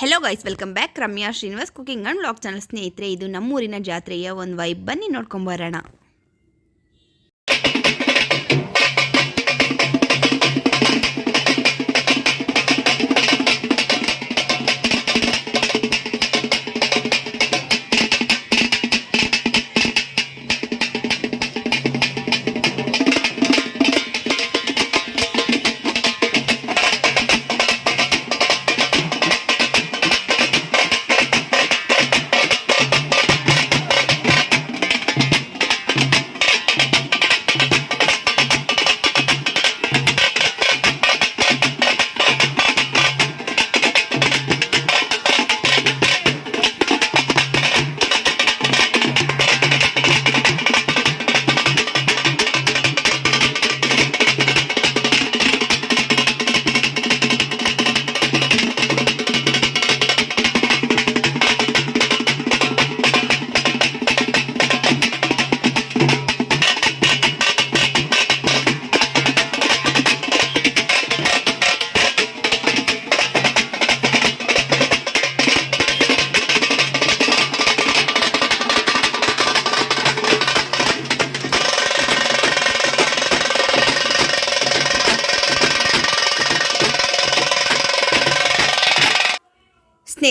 Hello guys welcome back Ramya Srinivas cooking and blog channel ಸ್ನೇಹಿತರೆ ಇದು ನಮ್ಮೂರಿನ ಜಾತ್ರೆಯ ಒಂದು ವೈಬ್ ಬನ್ನಿ ನೋಡ್ಕೊಂಬರೋಣ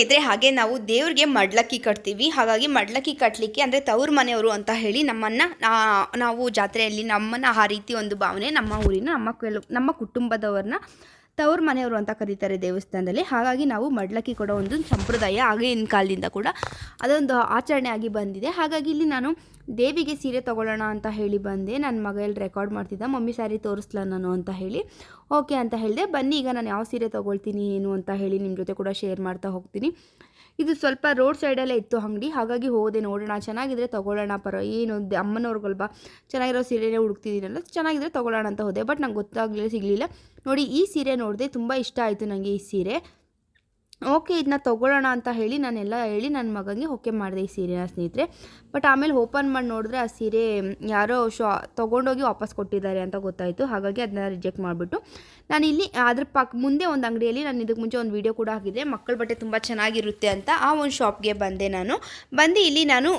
ಸ್ನೇಹಿತರೆ ಹಾಗೆ ನಾವು ದೇವ್ರಿಗೆ ಮಡ್ಲಕ್ಕಿ ಕಟ್ತೀವಿ. ಹಾಗಾಗಿ ಮಡ್ಲಕ್ಕಿ ಕಟ್ಟಲಿಕ್ಕೆ ಅಂದರೆ ತವ್ರ ಮನೆಯವರು ಅಂತ ಹೇಳಿ ನಮ್ಮನ್ನು ನಾವು ಜಾತ್ರೆಯಲ್ಲಿ ನಮ್ಮನ್ನು ಆ ರೀತಿ ಒಂದು ಭಾವನೆ ನಮ್ಮ ಊರಿನ, ನಮ್ಮ ಕೆಲವು ನಮ್ಮ ಕುಟುಂಬದವ್ರನ್ನ ತವ್ರ ಮನೆಯವರು ಅಂತ ಕರೀತಾರೆ ದೇವಸ್ಥಾನದಲ್ಲಿ. ಹಾಗಾಗಿ ನಾವು ಮಡ್ಲಕ್ಕಿ ಕೊಡೋ ಒಂದು ಸಂಪ್ರದಾಯ ಆಗಿನ ಕಾಲದಿಂದ ಕೂಡ ಅದೊಂದು ಆಚರಣೆ ಆಗಿ ಬಂದಿದೆ. ಹಾಗಾಗಿ ಇಲ್ಲಿ ನಾನು ದೇವಿಗೆ ಸೀರೆ ತೊಗೊಳ್ಳೋಣ ಅಂತ ಹೇಳಿ ಬಂದೆ. ನನ್ನ ಮಗ ಎಲ್ಲಿ ರೆಕಾರ್ಡ್ ಮಾಡ್ತಿದ್ದ, ಮಮ್ಮಿ ಸ್ಯಾರಿ ತೋರಿಸ್ಲಾ ನಾನು ಅಂತ ಹೇಳಿ. ಓಕೆ ಅಂತ ಹೇಳಿದೆ. ಬನ್ನಿ, ಈಗ ನಾನು ಯಾವ ಸೀರೆ ತೊಗೊಳ್ತೀನಿ, ಏನು ಅಂತ ಹೇಳಿ ನಿಮ್ಮ ಜೊತೆ ಕೂಡ ಶೇರ್ ಮಾಡ್ತಾ ಹೋಗ್ತೀನಿ. ಇದು ಸ್ವಲ್ಪ ರೋಡ್ ಸೈಡಲ್ಲೇ ಇತ್ತು ಅಂಗಡಿ. ಹಾಗಾಗಿ ಹೋದೆ ನೋಡೋಣ. ಚೆನ್ನಾಗಿದ್ರೆ ತೊಗೊಳ್ಳೋಣ. ಪರ, ಏನು ಅಮ್ಮನವ್ರಿಗಲ್ವಾ ಚೆನ್ನಾಗಿರೋ ಸೀರೆನೇ ಹುಡುಕ್ತಿದ್ದೀನಲ್ಲ ಚೆನ್ನಾಗಿದ್ರೆ ತೊಗೊಳ್ಳೋಣ ಅಂತ ಹೋದೆ. ಬಟ್ ನಂಗೆ ಗೊತ್ತಾಗಲಿಲ್ಲ, ಸಿಗಲಿಲ್ಲ. ನೋಡಿ, ಈ ಸೀರೆ ನೋಡಿದೆ ತುಂಬ ಇಷ್ಟ ಆಯಿತು ನನಗೆ ಈ ಸೀರೆ. ಓಕೆ ಇದನ್ನ ತೊಗೊಳ್ಳೋಣ ಅಂತ ಹೇಳಿ ನಾನೆಲ್ಲ ಹೇಳಿ ನನ್ನ ಮಗನಿಗೆ ಓಕೆ ಮಾಡಿದೆ ಈ ಸೀರೆನ ಸ್ನೇಹಿತರೆ. ಬಟ್ ಆಮೇಲೆ ಓಪನ್ ಮಾಡಿ ನೋಡಿದ್ರೆ ಆ ಸೀರೆ, ಯಾರೋ ಶಾ, ತೊಗೊಂಡೋಗಿ ವಾಪಸ್ ಕೊಟ್ಟಿದ್ದಾರೆ ಅಂತ ಗೊತ್ತಾಯಿತು. ಹಾಗಾಗಿ ಅದನ್ನ ರಿಜೆಕ್ಟ್ ಮಾಡಿಬಿಟ್ಟು ನಾನು ಇಲ್ಲಿ ಅದ್ರ ಪಕ್ಕ ಮುಂದೆ ಒಂದು ಅಂಗಡಿಯಲ್ಲಿ ನಾನು ಇದಕ್ಕೆ ಮುಂಚೆ ಒಂದು ವೀಡಿಯೋ ಕೂಡ ಹಾಕಿದ್ದೆ ಮಕ್ಕಳ ಬಟ್ಟೆ ತುಂಬ ಚೆನ್ನಾಗಿರುತ್ತೆ ಅಂತ ಆ ಒಂದು ಶಾಪ್ಗೆ ಬಂದೆ ನಾನು. ಬಂದು ಇಲ್ಲಿ ನಾನು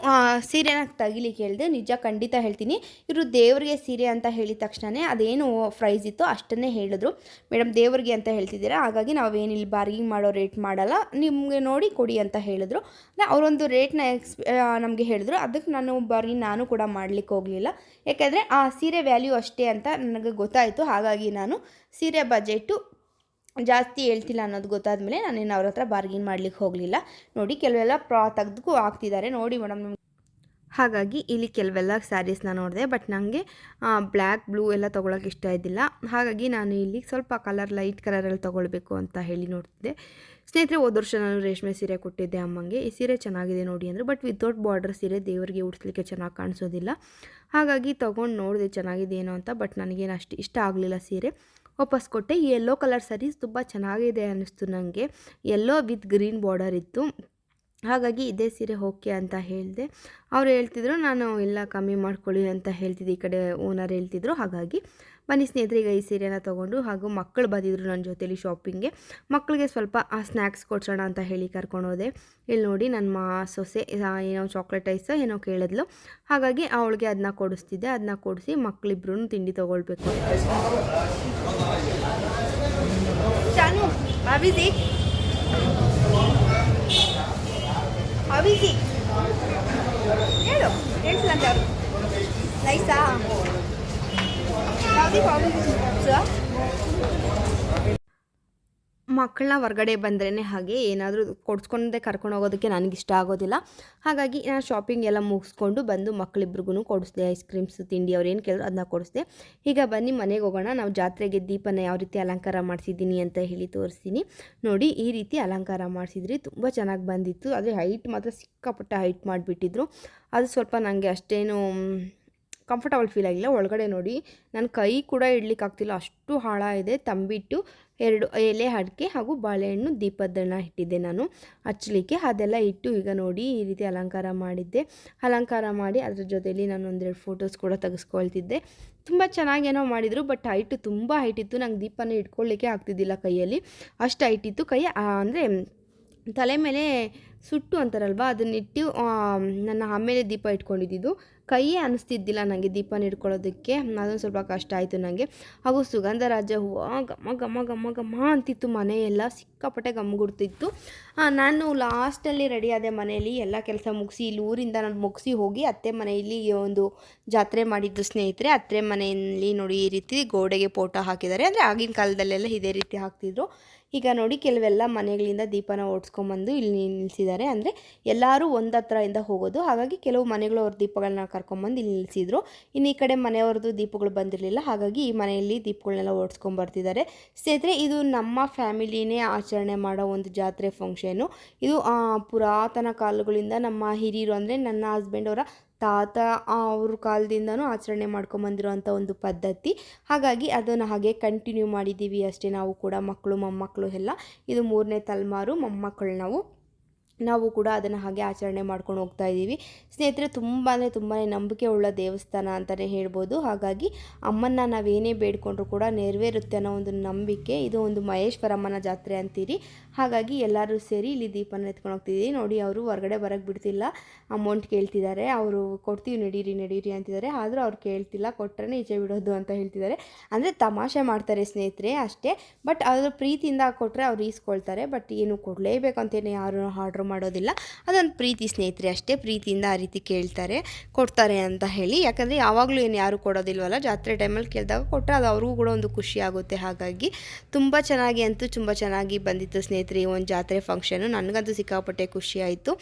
ಸೀರೆನ ತಗಿಲಿಕ್ಕೆ ಹೇಳಿದೆ. ನಿಜ ಖಂಡಿತ ಹೇಳ್ತೀನಿ. ಇವರು ದೇವ್ರಿಗೆ ಸೀರೆ ಅಂತ ಹೇಳಿದ ತಕ್ಷಣವೇ ಅದೇನು ಪ್ರೈಸ್ ಇತ್ತು ಅಷ್ಟನ್ನೇ ಹೇಳಿದ್ರು. ಮೇಡಮ್ ದೇವ್ರಿಗೆ ಅಂತ ಹೇಳ್ತಿದ್ದೀರಾ? ಹಾಗಾಗಿ ನಾವೇನಿಲ್ಲಿ ಬಾರ್ಗಿಂಗ್ ಮಾಡೋ ರೇಟ್ ಮಾಡಲ್ಲ, ನಿಮಗೆ ನೋಡಿ ಕೊಡಿ ಅಂತ ಹೇಳಿದ್ರು. ಅವರೊಂದು ರೇಟ್ನ ಎಕ್ಸ್ ನಮಗೆ ಹೇಳಿದ್ರು. ಅದಕ್ಕೆ ನಾನು ಬರೀ ನಾನು ಕೂಡ ಮಾಡಲಿಕ್ಕೆ ಹೋಗಲಿಲ್ಲ. ಯಾಕೆಂದರೆ ಆ ಸೀರೆ ವ್ಯಾಲ್ಯೂ ಅಷ್ಟೇ ಅಂತ ನನಗೆ ಗೊತ್ತಾಯಿತು. ಹಾಗಾಗಿ ನಾನು ಸೀರೆ ಬಜೆಟು ಜಾಸ್ತಿ ಹೇಳ್ತಿಲ್ಲ ಅನ್ನೋದು ಗೊತ್ತಾದ ಮೇಲೆ ನಾನೇನು ಅವ್ರ ಹತ್ರ ಬಾರ್ಗಿನ್ ಮಾಡ್ಲಿಕ್ಕೆ ಹೋಗಲಿಲ್ಲ. ನೋಡಿ, ಕೆಲವೆಲ್ಲ ಪ್ರಾ ತೆಗೆದು ಹಾಕ್ತಿದ್ದಾರೆ. ನೋಡಿ ಮೇಡಮ್ ಹಾಗಾಗಿ ಇಲ್ಲಿ ಕೆಲವೆಲ್ಲ ಸ್ಯಾರೀಸ್ನ ನೋಡಿದೆ, ಬಟ್ ನನಗೆ ಬ್ಲ್ಯಾಕ್, ಬ್ಲೂ ಎಲ್ಲ ತೊಗೊಳಕ್ಕೆ ಇಷ್ಟ ಇದ್ದಿಲ್ಲ. ಹಾಗಾಗಿ ನಾನು ಇಲ್ಲಿ ಸ್ವಲ್ಪ ಕಲರ್, ಲೈಟ್ ಕಲರಲ್ಲಿ ತೊಗೊಳ್ಬೇಕು ಅಂತ ಹೇಳಿ ನೋಡ್ತಿದ್ದೆ. ಸ್ನೇಹಿತರೆ, ಹೋದ ವರ್ಷ ನಾನು ರೇಷ್ಮೆ ಸೀರೆ ಕೊಟ್ಟಿದ್ದೆ ಅಮ್ಮಂಗೆ. ಈ ಸೀರೆ ಚೆನ್ನಾಗಿದೆ ನೋಡಿ ಅಂದರೆ, ಬಟ್ ವಿತೌಟ್ ಬಾರ್ಡರ್ ಸೀರೆ ದೇವರಿಗೆ ಉಡಿಸ್ಲಿಕ್ಕೆ ಚೆನ್ನಾಗಿ ಕಾಣಿಸೋದಿಲ್ಲ. ಹಾಗಾಗಿ ತೊಗೊಂಡು ನೋಡಿದೆ ಚೆನ್ನಾಗಿದೆ ಏನೋ ಅಂತ, ಬಟ್ ನನಗೇನು ಅಷ್ಟು ಇಷ್ಟ ಆಗಲಿಲ್ಲ ಸೀರೆ. ವಾಪಸ್ ಕೊಟ್ಟೆ. ಯೆಲ್ಲೋ ಕಲರ್ ಸ್ಯಾರೀಸ್ ತುಂಬ ಚೆನ್ನಾಗಿದೆ ಅನ್ನಿಸ್ತು ನನಗೆ ಎಲ್ಲೋ ವಿತ್ ಗ್ರೀನ್ ಬಾರ್ಡರ್ ಇತ್ತು. ಹಾಗಾಗಿ ಇದೇ ಸೀರೆ ಓಕೆ ಅಂತ ಹೇಳಿದೆ. ಅವ್ರು ಹೇಳ್ತಿದ್ರು, ನಾನು ಎಲ್ಲ ಕಮ್ಮಿ ಮಾಡ್ಕೊಳ್ಳಿ ಅಂತ ಹೇಳ್ತಿದ್ದೆ, ಈ ಕಡೆ ಓನರ್ ಹೇಳ್ತಿದ್ರು. ಹಾಗಾಗಿ ಬನ್ನಿ ಸ್ನೇಹಿತರೆ, ಈಗ ಈ ಸೀರೆನ ತೊಗೊಂಡು ಹಾಗೂ ಮಕ್ಕಳು ಬಂದಿದ್ರು ನನ್ನ ಜೊತೇಲಿ ಶಾಪಿಂಗ್ಗೆ ಮಕ್ಕಳಿಗೆ ಸ್ವಲ್ಪ, ಆ ಸ್ನ್ಯಾಕ್ಸ್ ಕೊಡ್ಸೋಣ ಅಂತ ಹೇಳಿ ಕರ್ಕೊಂಡು ಹೋದೆ. ಇಲ್ಲಿ ನೋಡಿ ನನ್ನ ಮಾ, ಸೊಸೆ ಏನೋ ಚಾಕ್ಲೇಟ್ ಐಸ್ ಏನೋ ಕೇಳಿದ್ಲು. ಹಾಗಾಗಿ ಅವಳಿಗೆ ಅದನ್ನ ಕೊಡಿಸ್ತಿದ್ದೆ. ಅದನ್ನ ಕೊಡಿಸಿ ಮಕ್ಕಳಿಬ್ರು ತಿಂಡಿ ತೊಗೊಳ್ಬೇಕು. সবই কি দেখছিলাম যাবি লাইসা সবই পাবি ಮಕ್ಕಳನ್ನ ಹೊರಗಡೆ ಬಂದ್ರೇ ಹಾಗೆ ಏನಾದರೂ ಕೊಡ್ಸ್ಕೊಂಡೆ ಕರ್ಕೊಂಡು ಹೋಗೋದಕ್ಕೆ ನನಗೆ ಇಷ್ಟ ಆಗೋದಿಲ್ಲ. ಹಾಗಾಗಿ ನಾನು ಶಾಪಿಂಗ್ ಎಲ್ಲ ಮುಗಿಸ್ಕೊಂಡು ಬಂದು ಮಕ್ಕಳಿಬ್ರಿಗೂ ಕೊಡಿಸ್ದೆ ಐಸ್ ಕ್ರೀಮ್ಸ್ ತಿಂಡಿ ಅವ್ರು ಏನು ಕೇಳಿದ್ರು ಅದನ್ನ ಕೊಡಿಸ್ದೆ. ಈಗ ಬನ್ನಿ ಮನೆಗೆ ಹೋಗೋಣ, ನಾವು ಜಾತ್ರೆಗೆ ದೀಪನ ಯಾವ ರೀತಿ ಅಲಂಕಾರ ಮಾಡಿಸಿದ್ದೀನಿ ಅಂತ ಹೇಳಿ ತೋರಿಸ್ತೀನಿ. ನೋಡಿ, ಈ ರೀತಿ ಅಲಂಕಾರ ಮಾಡಿಸಿದ್ರಿ ತುಂಬ ಚೆನ್ನಾಗಿ ಬಂದಿತ್ತು. ಆದರೆ ಹೈಟ್ ಮಾತ್ರ ಸಿಕ್ಕಾಪಟ್ಟೆ ಹೈಟ್ ಮಾಡಿಬಿಟ್ಟಿದ್ರು. ಅದು ಸ್ವಲ್ಪ ನನಗೆ ಅಷ್ಟೇನು ಕಂಫರ್ಟಬಲ್ ಫೀಲ್ ಆಗಿಲ್ಲ. ಒಳಗಡೆ ನೋಡಿ ನನ್ನ ಕೈ ಕೂಡ ಇಡ್ಲಿಕ್ಕೆ ಆಗ್ತಿಲ್ಲ ಅಷ್ಟು ಹಾಳ ಇದೆ ತಂಬಿಟ್ಟು ಎರಡು ಎಲೆ ಅಡಿಕೆ ಹಾಗೂ ಬಾಳೆಹಣ್ಣು ದೀಪದನ್ನ ಇಟ್ಟಿದ್ದೆ ನಾನು. ಹಚ್ಚಲಿಕ್ಕೆ ಅದೆಲ್ಲ ಇಟ್ಟು ಈಗ ನೋಡಿ ಈ ರೀತಿ ಅಲಂಕಾರ ಮಾಡಿದ್ದೆ. ಅಲಂಕಾರ ಮಾಡಿ ಅದ್ರ ಜೊತೆಯಲ್ಲಿ ನಾನು ಒಂದೆರಡು ಫೋಟೋಸ್ ಕೂಡ ತೆಗೆಸ್ಕೊಳ್ತಿದ್ದೆ. ತುಂಬ ಚೆನ್ನಾಗೇನೋ ಮಾಡಿದರು ಬಟ್ ಹೈಟು ತುಂಬ ಇತ್ತು. ನಂಗೆ ದೀಪನ ಇಟ್ಕೊಳ್ಳಿಕ್ಕೆ ಆಗ್ತಿದ್ದಿಲ್ಲ ಕೈಯಲ್ಲಿ. ಅಷ್ಟು ಇತ್ತು. ಕೈ ಅಂದರೆ ತಲೆ ಮೇಲೆ ಸುಟ್ಟು ಅಂತಾರಲ್ವ, ಅದನ್ನಿಟ್ಟು ನನ್ನ ಆಮೇಲೆ ದೀಪ ಇಟ್ಕೊಂಡಿದ್ದು ಕೈಯೇ ಅನಿಸ್ತಿದ್ದಿಲ್ಲ ನನಗೆ ದೀಪನ ಇಟ್ಕೊಳ್ಳೋದಕ್ಕೆ ಅದೊಂದು ಸ್ವಲ್ಪ ಕಷ್ಟ ಆಯಿತು ನನಗೆ. ಹಾಗೂ ಸುಗಂಧರಾಜ ಹೂವು ಘಮ ಘಮ ಘಮ ಘಮ ಅಂತಿತ್ತು ಮನೆಯೆಲ್ಲ. ಸಿಕ್ಕಾಪಟ್ಟೆ ಗಮ್ಗುಡ್ತಿತ್ತು ನಾನು ಲಾಸ್ಟಲ್ಲಿ ರೆಡಿ ಆದೆ ಮನೆಯಲ್ಲಿ ಎಲ್ಲ ಕೆಲಸ ಮುಗಿಸಿ ಇಲ್ಲಿ ಊರಿಂದ ನಾನು ಮುಗಿಸಿ ಹೋಗಿ ಅತ್ತೆ ಮನೆಯಲ್ಲಿ ಒಂದು ಜಾತ್ರೆ ಮಾಡಿದ್ದು ಸ್ನೇಹಿತರೆ. ಅತ್ತೆ ಮನೆಯಲ್ಲಿ ನೋಡಿ ಈ ರೀತಿ ಗೋಡೆಗೆ ಫೋಟೋ ಹಾಕಿದ್ದಾರೆ. ಅಂದರೆ ಆಗಿನ ಕಾಲದಲ್ಲೆಲ್ಲ ಇದೇ ರೀತಿ ಹಾಕ್ತಿದ್ರು. ಈಗ ನೋಡಿ ಕೆಲವೆಲ್ಲ ಮನೆಗಳಿಂದ ದೀಪನ ಓಡಿಸ್ಕೊಂಬಂದು ಇಲ್ಲಿ ನಿಲ್ಲಿಸಿದ್ದಾರೆ. ಅಂದರೆ ಎಲ್ಲರೂ ಒಂದು ಹತ್ರದಿಂದ ಹೋಗೋದು. ಹಾಗಾಗಿ ಕೆಲವು ಮನೆಗಳು ಅವ್ರ ದೀಪಗಳನ್ನ ಕರ್ಕೊಂಬಂದು ಇಲ್ಲಿ ನಿಲ್ಲಿಸಿದ್ರು. ಇನ್ನು ಈ ಕಡೆ ಮನೆಯವ್ರದ್ದು ದೀಪಗಳು ಬಂದಿರಲಿಲ್ಲ. ಹಾಗಾಗಿ ಈ ಮನೆಯಲ್ಲಿ ದೀಪಗಳನ್ನೆಲ್ಲ ಓಡಿಸ್ಕೊಂಬರ್ತಿದ್ದಾರೆ ಸ್ನೇಹಿತರೆ, ಇದು ನಮ್ಮ ಫ್ಯಾಮಿಲಿನೇ ಆಚರಣೆ ಮಾಡೋ ಒಂದು ಜಾತ್ರೆ ಫಂಕ್ಷನು ಇದು ಪುರಾತನ ಕಾಲಗಳಿಂದ ನಮ್ಮ ಹಿರಿಯರು ಅಂದರೆ ನನ್ನ ಹಸ್ಬೆಂಡ್ ಅವರ ತಾತ ಅವ್ರ ಕಾಲದಿಂದನೂ ಆಚರಣೆ ಮಾಡ್ಕೊಂಬಂದಿರುವಂಥ ಒಂದು ಪದ್ಧತಿ. ಹಾಗಾಗಿ ಅದನ್ನು ಹಾಗೆ ಕಂಟಿನ್ಯೂ ಮಾಡಿದ್ದೀವಿ ಅಷ್ಟೇ ನಾವು ಕೂಡ, ಮಕ್ಕಳು, ಮೊಮ್ಮಕ್ಕಳು ಎಲ್ಲ. ಇದು ಮೂರನೇ ತಲೆಮಾರು, ಮೊಮ್ಮಕ್ಕಳು ನಾವು. ನಾವು ಕೂಡ ಅದನ್ನು ಹಾಗೆ ಆಚರಣೆ ಮಾಡ್ಕೊಂಡು ಹೋಗ್ತಾ ಇದ್ದೀವಿ. ಸ್ನೇಹಿತರೆ, ತುಂಬ ಅಂದರೆ ತುಂಬಾ ನಂಬಿಕೆ ಉಳ್ಳ ದೇವಸ್ಥಾನ ಅಂತಲೇ ಹೇಳ್ಬೋದು. ಹಾಗಾಗಿ ಅಮ್ಮನ್ನ ನಾವೇನೇ ಬೇಡ್ಕೊಂಡ್ರು ಕೂಡ ನೆರವೇರುತ್ತೆ ಅನ್ನೋ ಒಂದು ನಂಬಿಕೆ. ಇದು ಒಂದು ಮಹೇಶ್ವರಮ್ಮನ ಜಾತ್ರೆ ಅಂತೀರಿ. ಹಾಗಾಗಿ ಎಲ್ಲರೂ ಸೇರಿ ಇಲ್ಲಿ ದೀಪನ ಎತ್ಕೊಂಡು ಹೋಗ್ತಿದ್ದೀವಿ ನೋಡಿ, ಅವರು ಹೊರಗಡೆ ಬರೋಕ್ಕೆ ಬಿಡ್ತಿಲ್ಲ. ಅಮೌಂಟ್ ಕೇಳ್ತಿದ್ದಾರೆ. ಅವರು ಕೊಡ್ತೀವಿ, ನಡೀರಿ ನಡೀರಿ ಅಂತಿದ್ದಾರೆ. ಆದರೂ ಅವ್ರು ಕೇಳ್ತಿಲ್ಲ ಕೊಟ್ಟರೆ ಈಚೆ ಬಿಡೋದು ಅಂತ ಹೇಳ್ತಿದ್ದಾರೆ. ಅಂದರೆ ತಮಾಷೆ ಮಾಡ್ತಾರೆ ಸ್ನೇಹಿತರೆ ಅಷ್ಟೇ. ಬಟ್ ಅದ್ರ ಪ್ರೀತಿಯಿಂದ ಕೊಟ್ಟರೆ ಅವ್ರು ಈಸ್ಕೊಳ್ತಾರೆ. ಬಟ್ ಏನು ಕೊಡಲೇಬೇಕಂತೇನೆ ಯಾರು ಆರ್ಡ್ರ್ ಮಾಡೋದಿಲ್ಲ. ಅದೊಂದು ಪ್ರೀತಿ ಸ್ನೇಹಿತರೆ ಅಷ್ಟೇ. ಪ್ರೀತಿಯಿಂದ ಆ ರೀತಿ ಕೇಳ್ತಾರೆ, ಕೊಡ್ತಾರೆ ಅಂತ ಹೇಳಿ. ಯಾಕಂದರೆ ಯಾವಾಗಲೂ ಏನು ಯಾರು ಕೊಡೋದಿಲ್ವಲ್ಲ, ಜಾತ್ರೆ ಟೈಮಲ್ಲಿ ಕೇಳಿದಾಗ ಕೊಟ್ಟರೆ ಅದು ಅವ್ರಿಗೂ ಕೂಡ ಒಂದು ಖುಷಿ ಆಗುತ್ತೆ. ಹಾಗಾಗಿ ತುಂಬ ಚೆನ್ನಾಗಿ ಅಂತೂ ತುಂಬ ಚೆನ್ನಾಗಿ ಬಂದಿತ್ತು ಸ್ನೇಹಿತರೆ. ಈ ಒಂದು ಜಾತ್ರೆ ಫಂಕ್ಷನು ನನಗಂತೂ ಸಿಕ್ಕಾಪಟ್ಟೆ ಖುಷಿ ಆಯಿತು.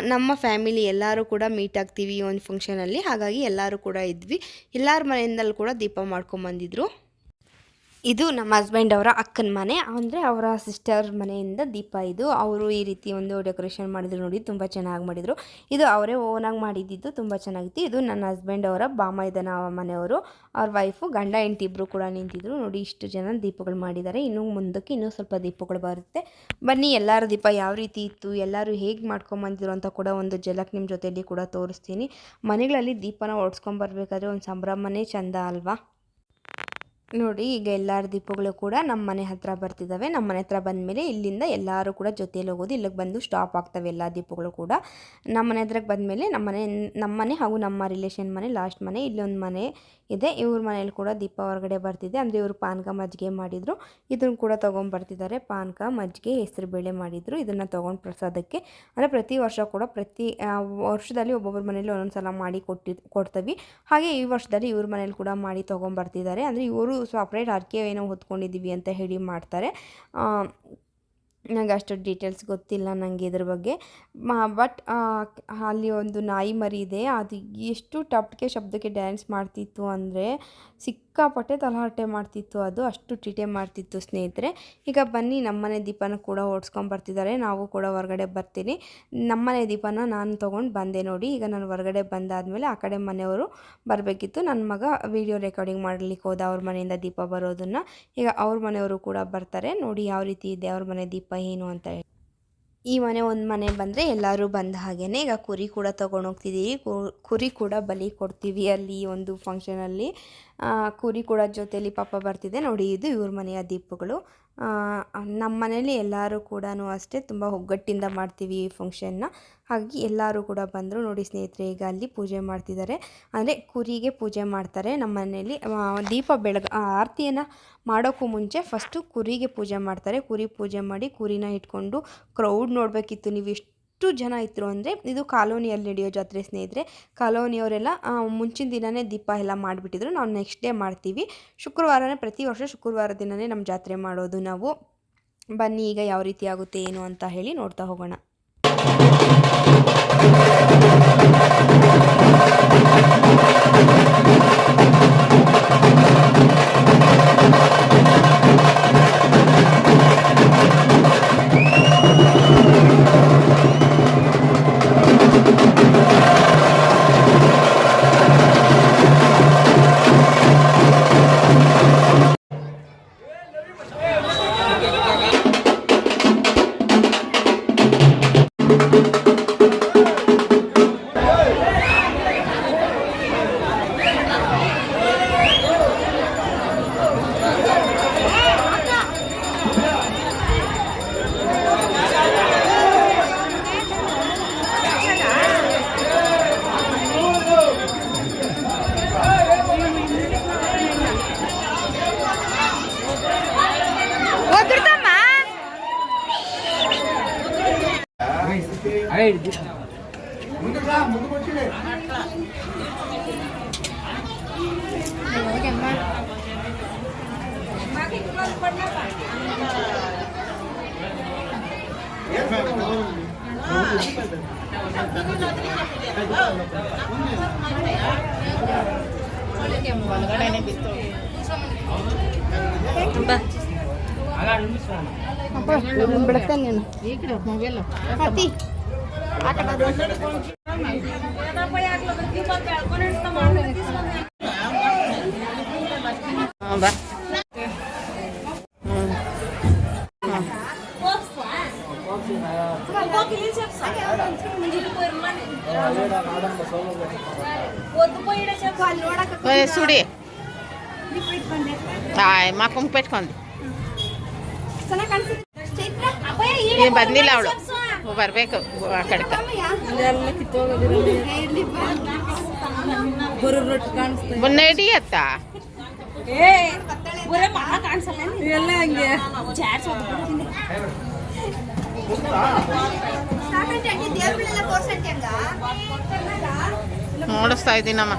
ನಮ್ಮ ಫ್ಯಾಮಿಲಿ ಎಲ್ಲರೂ ಕೂಡ ಮೀಟ್ ಆಗ್ತೀವಿ ಈ ಒಂದು ಫಂಕ್ಷನಲ್ಲಿ ಹಾಗಾಗಿ ಎಲ್ಲರೂ ಕೂಡ ಇದ್ವಿ. ಎಲ್ಲರ ಮನೆಯಿಂದಲೂ ಕೂಡ ದೀಪ ಮಾಡ್ಕೊಂಬಂದಿದ್ರು. ಇದು ನಮ್ಮ ಹಸ್ಬೆಂಡ್ ಅವರ ಅಕ್ಕನ ಮನೆ. ಅಂದರೆ ಅವರ ಸಿಸ್ಟರ್ ಮನೆಯಿಂದ ದೀಪ ಇದು. ಅವರು ಈ ರೀತಿ ಒಂದು ಡೆಕೋರೇಷನ್ ಮಾಡಿದ್ರು ನೋಡಿ, ತುಂಬ ಚೆನ್ನಾಗಿ ಮಾಡಿದರು. ಇದು ಅವರೇ ಓನಾಗಿ ಮಾಡಿದ್ದಿದ್ದು ತುಂಬ ಚೆನ್ನಾಗಿತ್ತು. ಇದು ನನ್ನ ಹಸ್ಬೆಂಡ್ ಅವರ ಬಾಮೈದನ ಮನೆಯವರು. ಅವ್ರ ವೈಫು ಗಂಡ, ಹೆಂಡತಿ ಇಬ್ಬರು ಕೂಡ ನಿಂತಿದ್ರು. ನೋಡಿ, ಇಷ್ಟು ಜನ ದೀಪಗಳು ಮಾಡಿದ್ದಾರೆ. ಇನ್ನೂ ಮುಂದಕ್ಕೆ ಇನ್ನೂ ಸ್ವಲ್ಪ ದೀಪಗಳು ಬರುತ್ತೆ. ಬನ್ನಿ, ಎಲ್ಲರ ದೀಪ ಯಾವ ರೀತಿ ಇತ್ತು, ಎಲ್ಲರೂ ಹೇಗೆ ಮಾಡ್ಕೊಂಬಂದಿದ್ರು ಅಂತ ಕೂಡ ಒಂದು ಜಲಕ್ ನಿಮ್ಮ ಜೊತೆಯಲ್ಲಿ ಕೂಡ ತೋರಿಸ್ತೀನಿ. ಮನೆಗಳಲ್ಲಿ ದೀಪನ ಓಡಿಸ್ಕೊಂಬರ್ಬೇಕಾದ್ರೆ ಒಂದು ಸಂಭ್ರಮನೇ ಚೆಂದ ಅಲ್ವಾ? ನೋಡಿ, ಈಗ ಎಲ್ಲರ ದೀಪಗಳು ಕೂಡ ನಮ್ಮ ಮನೆ ಹತ್ರ ಬರ್ತಿದ್ದಾವೆ ನಮ್ಮ ಮನೆ ಹತ್ರ ಬಂದಮೇಲೆ ಇಲ್ಲಿಂದ ಎಲ್ಲರೂ ಕೂಡ ಜೊತೆಯಲ್ಲಿ ಹೋಗೋದು. ಇಲ್ಲಿಗೆ ಬಂದು ಸ್ಟಾಪ್ ಆಗ್ತವೆ ಎಲ್ಲ ದೀಪಗಳು ಕೂಡ. ನಮ್ಮ ಮನೆ ಹತ್ರಕ್ಕೆ ಬಂದಮೇಲೆ ನಮ್ಮ ಮನೆ ನಮ್ಮ ಮನೆ ಹಾಗೂ ನಮ್ಮ ರಿಲೇಷನ್ ಮನೆ ಲಾಸ್ಟ್ ಮನೆ, ಇಲ್ಲೊಂದು ಮನೆ ಇದೆ. ಇವ್ರ ಮನೇಲಿ ಕೂಡ ದೀಪ ಹೊರಗಡೆ ಬರ್ತಿದೆ. ಅಂದರೆ ಇವರು ಪಾನಕ ಮಜ್ಜಿಗೆ ಮಾಡಿದರು. ಇದನ್ನು ಕೂಡ ತೊಗೊಂಡ್ಬರ್ತಿದ್ದಾರೆ ಪಾನಕ, ಮಜ್ಜಿಗೆ ಹೆಸರುಬೇಳೆ ಮಾಡಿದರು. ಇದನ್ನು ತೊಗೊಂಡು ಪ್ರಸಾದಕ್ಕೆ. ಅಂದರೆ ಪ್ರತಿ ವರ್ಷ ಕೂಡ ಪ್ರತಿ ವರ್ಷದಲ್ಲಿ ಒಬ್ಬೊಬ್ಬರ ಮನೇಲಿ ಒಂದೊಂದು ಸಲ ಮಾಡಿ ಕೊಟ್ಟಿ, ಕೊಡ್ತೀವಿ. ಹಾಗೆ ಈ ವರ್ಷದಲ್ಲಿ ಇವ್ರ ಮನೇಲಿ ಕೂಡ ಮಾಡಿ ತೊಗೊಂಬರ್ತಿದ್ದಾರೆ ಅಂದರೆ ಇವರು ಸಪ್ರೇಟ್ ಅರ್ಕೆ ಏನೋ ಹೊತ್ಕೊಂಡಿದ್ದೀವಿ ಅಂತ ಹೇಳಿ ಮಾಡ್ತಾರೆ. ನನಗೆ ಅಷ್ಟು ಡೀಟೇಲ್ಸ್ ಗೊತ್ತಿಲ್ಲ ನನಗೆ ಇದ್ರ ಬಗ್ಗೆ. ಬಟ್ ಅಲ್ಲಿ ಒಂದು ನಾಯಿ ಮರಿ ಇದೆ. ಅದು ಎಷ್ಟು ಟಪ್ಟಿಗೆ ಶಬ್ದಕ್ಕೆ ಡ್ಯಾನ್ಸ್ ಮಾಡ್ತಿತ್ತು ಅಂದರೆ ಸಿಕ್ಕಾಪಟ್ಟೆ ತಲಹಟ್ಟೆ ಮಾಡ್ತಿತ್ತು ಅದು, ಅಷ್ಟು ಟೀಟೆ ಮಾಡ್ತಿತ್ತು ಸ್ನೇಹಿತರೆ. ಈಗ ಬನ್ನಿ, ನಮ್ಮನೆ ದೀಪನ ಕೂಡ ಓಡಿಸ್ಕೊಂಬರ್ತಿದ್ದಾರೆ ನಾವು ಕೂಡ ಹೊರಗಡೆ ಬರ್ತೀನಿ. ನಮ್ಮನೆ ದೀಪನ ನಾನು ತೊಗೊಂಡು ಬಂದೆ ನೋಡಿ. ಈಗ ನಾನು ಹೊರಗಡೆ ಬಂದಾದಮೇಲೆ ಆ ಕಡೆ ಮನೆಯವರು ಬರಬೇಕಿತ್ತು. ನನ್ನ ಮಗ ವಿಡಿಯೋ ರೆಕಾರ್ಡಿಂಗ್ ಮಾಡಲಿಕ್ಕೆ ಹೋದ ಅವ್ರ ಮನೆಯಿಂದ ದೀಪ ಬರೋದನ್ನು. ಈಗ ಅವ್ರ ಮನೆಯವರು ಕೂಡ ಬರ್ತಾರೆ. ನೋಡಿ ಯಾವ ರೀತಿ ಇದೆ ಅವ್ರ ಮನೆ ದೀಪ ಏನು ಅಂತ ಹೇಳಿ. ಈ ಮನೆ ಒಂದು ಮನೆ ಬಂದರೆ ಎಲ್ಲರೂ ಬಂದ ಹಾಗೇ ಈಗ ಕುರಿ ಕೂಡ ತೊಗೊಂಡೋಗ್ತಿದ್ದೀವಿ ಕುರಿ ಕೂಡ ಬಲಿ ಕೊಡ್ತೀವಿ ಅಲ್ಲಿ ಒಂದು ಫಂಕ್ಷನಲ್ಲಿ ಕುರಿ ಕೂಡ ಜೊತೆಯಲ್ಲಿ ಪಾಪ ಬರ್ತಿದೆ. ನೋಡಿ, ಇದು ಇವ್ರ ಮನೆಯ ದೀಪಗಳು. ನಮ್ಮ ಮನೇಲಿ ಎಲ್ಲರೂ ಕೂಡ ಅಷ್ಟೇ ತುಂಬ ಒಗ್ಗಟ್ಟಿಂದ ಮಾಡ್ತೀವಿ ಈ ಫಂಕ್ಷನ್ನ ಹಾಗಾಗಿ ಎಲ್ಲರೂ ಕೂಡ ಬಂದರು ನೋಡಿ ಸ್ನೇಹಿತರೆ, ಈಗ ಅಲ್ಲಿ ಪೂಜೆ ಮಾಡ್ತಿದ್ದಾರೆ. ಅಂದರೆ ಕುರಿಗೆ ಪೂಜೆ ಮಾಡ್ತಾರೆ ನಮ್ಮ ಮನೆಯಲ್ಲಿ. ದೀಪ ಬೆಳಗ ಆರತಿಯನ್ನು ಮಾಡೋಕ್ಕೂ ಮುಂಚೆ ಫಸ್ಟು ಕುರಿಗೆ ಪೂಜೆ ಮಾಡ್ತಾರೆ. ಕುರಿ ಪೂಜೆ ಮಾಡಿ ಕುರಿನ ಇಟ್ಕೊಂಡು ಕ್ರೌಡ್ ನೋಡಬೇಕಿತ್ತು. ನೀವು ಎಷ್ಟು ಎಷ್ಟು ಜನ ಇದ್ರು ಅಂದರೆ ಇದು ಕಾಲೋನಿಯಲ್ಲಿ ನಡೆಯೋ ಜಾತ್ರೆ ಸ್ನೇಹಿತರೆ, ಕಾಲೋನಿಯವರೆಲ್ಲ ಮುಂಚಿನ ದಿನವೇ ದೀಪ ಎಲ್ಲ ಮಾಡಿಬಿಟ್ಟಿದ್ರು. ನಾವು ನೆಕ್ಸ್ಟ್ ಡೇ ಮಾಡ್ತೀವಿ. ಶುಕ್ರವಾರನೇ ಪ್ರತಿ ವರ್ಷ ಶುಕ್ರವಾರ ದಿನವೇ ನಮ್ಮ ಜಾತ್ರೆ ಮಾಡೋದು ನಾವು. ಬನ್ನಿ, ಈಗ ಯಾವ ರೀತಿ ಆಗುತ್ತೆ, ಏನು ಅಂತ ಹೇಳಿ ನೋಡ್ತಾ ಹೋಗೋಣ. ಬಿಡ್ತೇನೆ ನೀನು ಹತ್ತಿ ಹಾಂ చూడి మా కుంపు పెట్టుకోండి. నేను బదిలీలు అవడం ಬರಬೇಕು ಆ ಕಡೆಕ ಮುನ್ನಡಿ ಅತ್ತ ಎಲ್ಲ ನೋಡಿಸ್ತಾ ಇದ್ದೀನಮ್ಮ.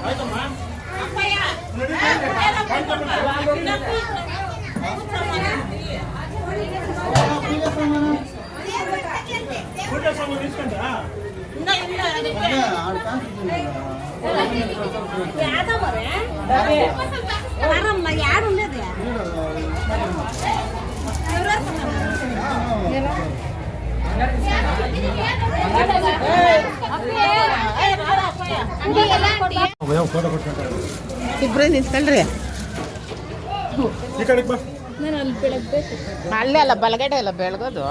ಇಬ್ರು ನಿಂತ್ಕೊಳ್ರಿ. ಅಲ್ಲೇ ಅಲ್ಲ ಬಲಗಡೆ ಅಲ್ಲ ಬೆಳಗೋದು.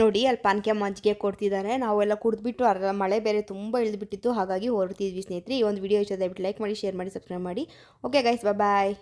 ನೋಡಿ ಅಲ್ಲಿ ಪಾನ್ಕೆ ಮಜ್ಜಿಗೆ ಕೊಡ್ತಿದ್ದಾರೆ ನಾವೆಲ್ಲ ಕುಡಿದ್ಬಿಟ್ಟು ಅರ್ಧ ಮಳೆ ಬೇರೆ ತುಂಬ ಇಳಿದ್ಬಿಟ್ಟಿತ್ತು. ಹಾಗಾಗಿ ಹೊರಡ್ತಿದ್ವಿ ಸ್ನೇಹಿತರೆ. ಈ ಒಂದು ವಿಡಿಯೋ ಇಷ್ಟ ದಯವಿಟ್ಟು ಲೈಕ್ ಮಾಡಿ ಶೇರ್ ಮಾಡಿ ಸಬ್ಸ್ಕ್ರೈಬ್ ಮಾಡಿ. Okay guys bye